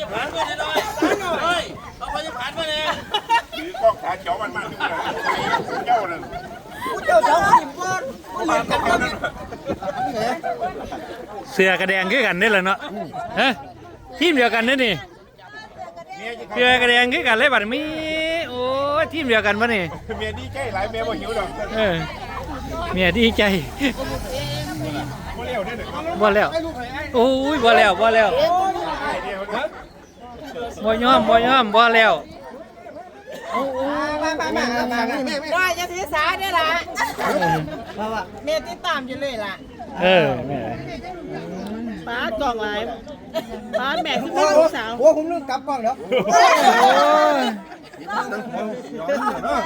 จะผ่านไปเลยเฮ้ยเอาไปจะผ่านไปเลยหรือกล้องขาเขียวมันมากที่สุดเจ้านั่นเจ้าสองคนบ่บ่เล่นกันครับเสือกระแดงคือกันนี่แหละเนาะฮะทีมเดียวกันนี่นี่เมียจะเสือกระแดงคือกันเลยบัดมีโอ้ยทีมเดียวกันปะนี่เมียดีใจหลายเมียบ่หิวดอกเออเมียดีใจบ่เลี้ยวได้หนึ่งบ่แล้วโอ้ยบ่แล้วบ่แล้วเดียวนะ บ่ยอมบ่ยอมบ่แล้วมามามามาแม่แม่ได้จะถือสาได้ละมาว่าเมียติดตามอยู่เลยล่ะ เออแม่ป้ากล่องไรป้าแม่ที่โอ้เป็นโหลูกสาวโอ้ผมนึกกลับกล้องแล้วโอ้ย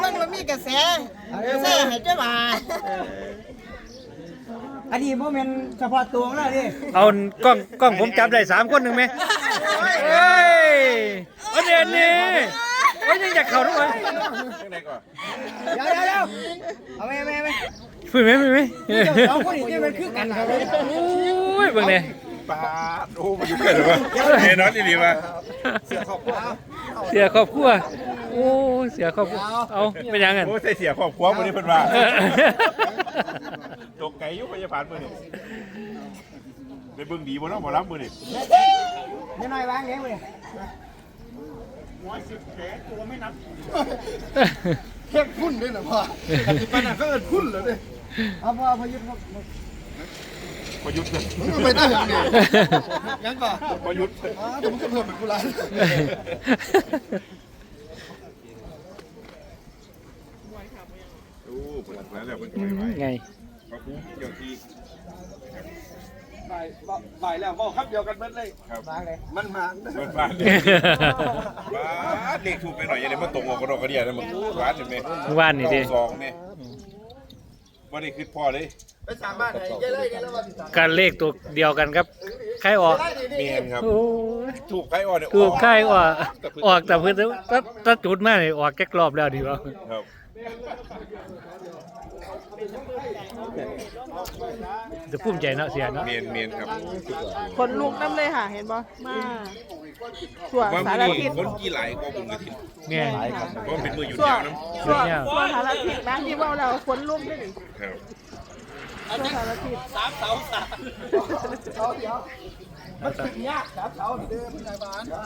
มันบ่มีกระแสกระแสให้เจ้าบ่าอันนี้โมเมนต์เฉพาะตัวของเราดิเอากล้องกล้องผมจับได้สามคนหนึ่งไหม เฮ้ยอันนี้อันนี้โอ้ยยังอยากเข้าด้วยข้างในก่อนเดี๋ยวเดี๋ยวเดี๋ยวเอาแม่แม่แม่ฝึกไหมฝึกไหมเจ้าสองคนนี่มันคือกันครับโอ้ยเบิ่งเนี่ยปลาโอ้มาอยู่เกิดหรือเปล่าเฮ้ยน้องดีๆมาเสียครอบครัวโอ้ยเสียครอบครัวเอาเป็นยังไงโอ้ใส่เสียครอบครัววันนี้เพิ่นว่าตกไก่ยุบไปจะผ่านมือนี่ไปเบิ่งดีบ่เนาะบ่รับมือนี่ ไม่น้อยวางเงี้ยเลยเฮ็ดพุ่นด้วยนะพ่อปานนั้นก็เอิ้นพุ่นแล้วเด้เอาพอพอยึดพอประยุทธ์มึงก็ไปได้ยังไงยังก่อนประยุทธ์อ๋อแต่มึงก็เพิ่มเป็นกูร้านโอ้เปิดแล้วแล้วเพิ่นก็ไม่ไหวไง พระครูเจ้าที่บ่ายบ่ายแล้วบอกครับเดียวกันเบิดเลย ครับวางเลยมันมาเปิดบ้านเลยบ้านเลขถูกไปหน่อยอย่าได้มาตรงกับกระดอกกระเดียนะมึงร้านเห็นไหมว่านนี่ดิสองเนี่ยว่าได้คือพ่อเลยไปสามบ้านไหนเย้เลยเย้เลยว่าสิสามการเลขตัวเดียวกันครับใครออกเมียนครับ โอ้ยถูกใครอ่อนเนี่ยถูกใครออกออกแต่เพื่อนถ้าถ้าจุดมาเนี่ยออกแก๊กรอบแล้วดีวะครับ จะภูมิใจเนาะเสียเนาะเมียนเมียนครับคนลูกน้ำเลยค่ะ เห็นบ่มาส่วนว่าสารมีทิศคนกี่หลายก็บุญกระถิ่นแง่เพราะมันเป็นมืออยู่ส่วยานวน้ส่วนส่วนสารทิศนะที่ว่าเราคนลูกด้วยนี่ำครับส่วนสารทิศสามเสาสามมันถึงยากครับเขาเด้อพี่นายบ้านก็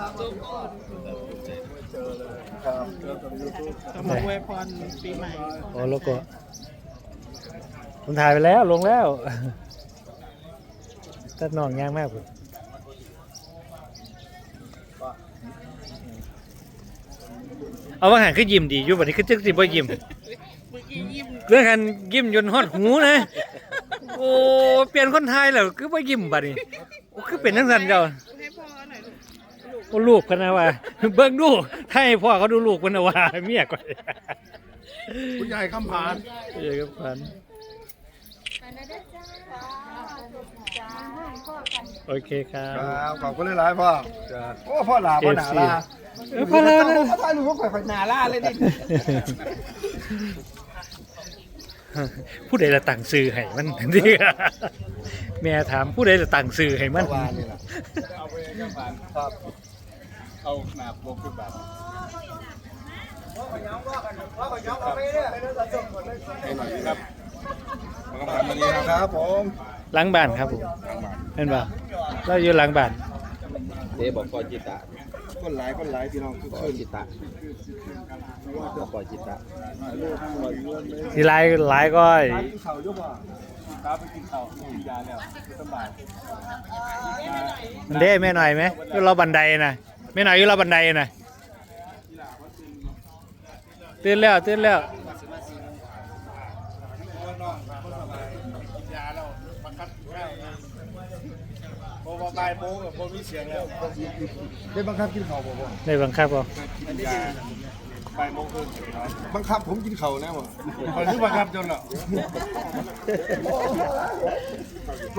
มาอวยพรปีใหม่ โอ้โลโก้ ผมถ่ายไปแล้วลงแล้วตัดนองยางมากเลยเอาว่าหันคือยิ้มดีอยู่บัดนี้คือจึกสิบ่ยิ้มเรื่องหันยิ้มจนฮอดหูนะ โอ้เปลี่ยนคนไทยแล้วคือบ่ยิ้มบัดนี้โอ้คือเป็นทั้งสันเจ้าให้พ่อหน่อยโอ้ลูกกันนะว่า เบิ่งดูถ้าให้พ่อเขาดูลูกมันนะว่าเมียก่อนคุณยายคำผานเอ้ยครับพัน โอเคครับครับขอบคุณหลายๆพ่อโอ้พ่อหลาพ่อหนาลาเออพอแล้วนะ พ่อตายหนูก็ค่อยๆหนาลาเลยดิผู้ใดละตั้งซื้อให้มันดีแม่ถามผู้ใดละตั้งซื้อให้มันวานนี่ล่ะเอาไปคำผานครับเอาหนาบวกขึ้นบาทครับ มันก็ผ่านมานี้ครับครับผมหลังบ้านครับผมเห็นป่ะเราอยู่หลังบ้านเดบอกกอจิตะคนหลายคนหลายพี่น้องทุกกคอนจิตะบอกกอจิตะลูกปล่อยเงินเลยสิหลายหลายก็กินข้าวเยอะป่ะตาไปกินข้าวกินยาแล้วสบายมันเด้แม่หน่อยไหมอยู่เราบันไดนะแม่หน่อยอยู่เราบันไดนะตื่นแล้วตื่นแล้ว โมบายโมกับโมมีเสียงแล้วได้บังคับกินข้าวบ่บ่ได้บังคับบ่บ่ายโมงครึ่งบังคับผมกินข้าวแล้วบ่คอยซื้อบังคับจนละ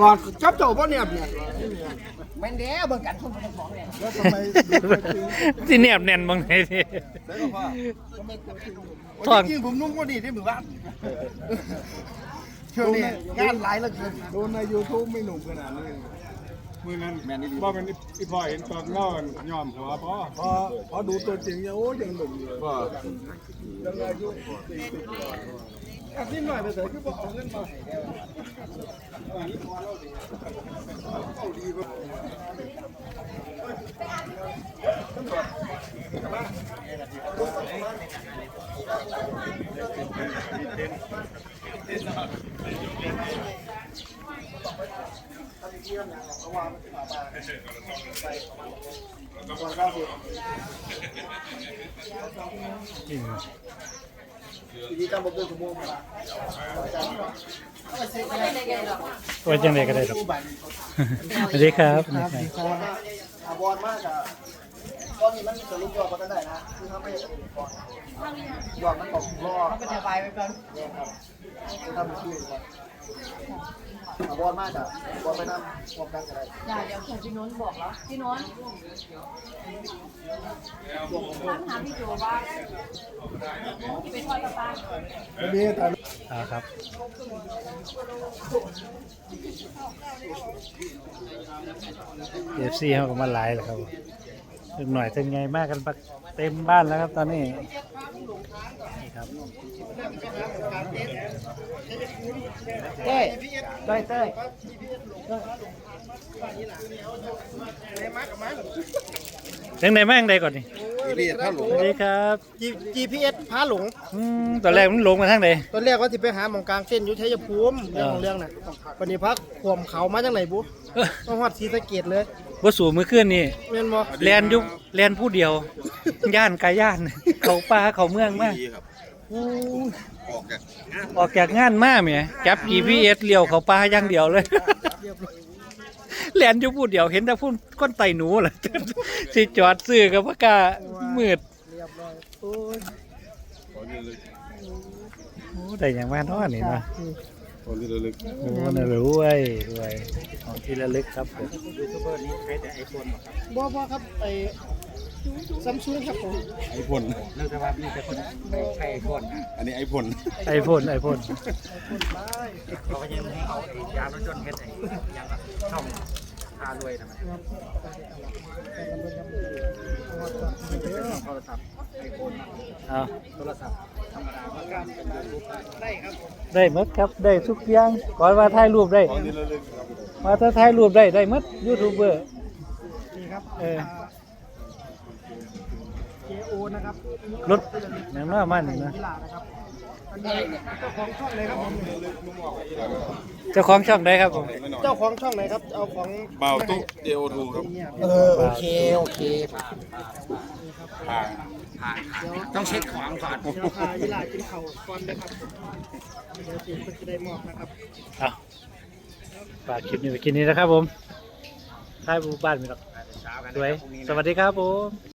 ก่อนจับเจ้าบ่เนี่ยเนี่ยแม่นเด้เบิ่งกันคนเป็นของเนี่ยแล้วทำไมที่แนบแน่นบางไหนที่แล้วก็พ่อทอดจริงๆผมนุ่งกว่านี่ที่หมู่บ้าน ช่วงนี้งานหลายเหลือเกินดูใน YouTube ไม่หนุ่มขนาดนี้มือนั้นว่าเป็นอีพ่อเห็นตอนเล่ากันยอมหัวพอพอพอดูตัวจริงเนี่ยโอ้ยังหนุ่มอยู่ว่ายังอายุอาทิตย์หน่อยไปเถอะคือบอกเอาเงินมาให้ทีนี้การบอก เดินสมบูรณ์มาไว้จังไดก็ได้ครับสวัสดีครับอาบอลมากอะต อนนี้มันสรุปยอดกันได้นะ คือถ้าไม่ก่อนยอดมันตกรอมันเป็นไปไปก่อนเนี่ยครับทำชื่อก่อนอาบอลมากอะบอลไปนั่งพร้อมกันก็ได้อย่าเดี๋ยวพี่นนท์บอกแล้วพี่นนท์ถามหาพี่โจว่าที่ไปทอดกระปลาวันนี้ตอนอ่าครับเอฟซีเขาก็มาหลายแล้วครับ ถึงหน่อยถึงไงมากกันปักเต็มบ้านแล้วครับตอนนี้นี่ครับเต้ยเต้ยเต้ยยังไงมั่งใดก่อนนี่นี่ถ้าหลงสวัสดีครับ GPS พาหลง อืมตอนแรกมันลงมาทางใด ตอนแรกว่าที่ไปหาหมองกลางเส้นอยู่ชัยภูมิเรื่องของเรื่องน่ะวันนี้พักขวมเขามาจากไหนบุเอ้อ มาฮอดศรีสะเกดเลยว่าสู่มือขึ้นนี่แม่นบ่แลนอยุแลนผู้เดียว ย่านกายย่าน เขาป่าเขาเมืองมากครับอู้ออกจากออกจากงานมาแหมจับ GPS เลี้ยวเขาป่าอย่างเดียวเลยแลนอยู่ผู้เดียวเห็นแต่พุ่นก้นไตหนูล่ะ สิจอดซื้อกับพกล้ามืดเรียบร้อยโอ้ยโอ้ได้อย่างมาเนาะนี่เนาะตอนนี้เราลึกโอ้น่ารวยรวยของที่ระลึกครับผมบ่บ่ครับไอ้ซัมซุงครับผมไอพลเรื่องสภาพนี่แต่คนใช่ไอพลอันนี้ไอพลไอพ่นไอพ่นเอาได้ หมดครับได้ทุกอย่างก่อนว่าถ่ายรูปได้ตอนนี้เราลึกครับว่าถ้าถ่ายรูปได้ได้หมดยูทูบเบอร์นี่ครับเออ JO นะครับรถนั่นว่ามันนะกีฬานะครับอันนี้เจ้าของช่องไหนครับผมเจ้าของช่องได้ครับผมเจ้าของช่องไหนครับเอาของเบาตุ๊เดโอทูครับเออโอเคโอเค ผ่านต้องเช็คของก่อนเดี๋ยวพากีฬากินข้าวก่อนนะครับเดี๋ยวสิเพิ่นจะได้มอบนะครับ เอาฝากคลิปนี้ไปกินนี้นะครับผมถ่ายบูบ้านไปหรอกสวย สวัสดีครับผม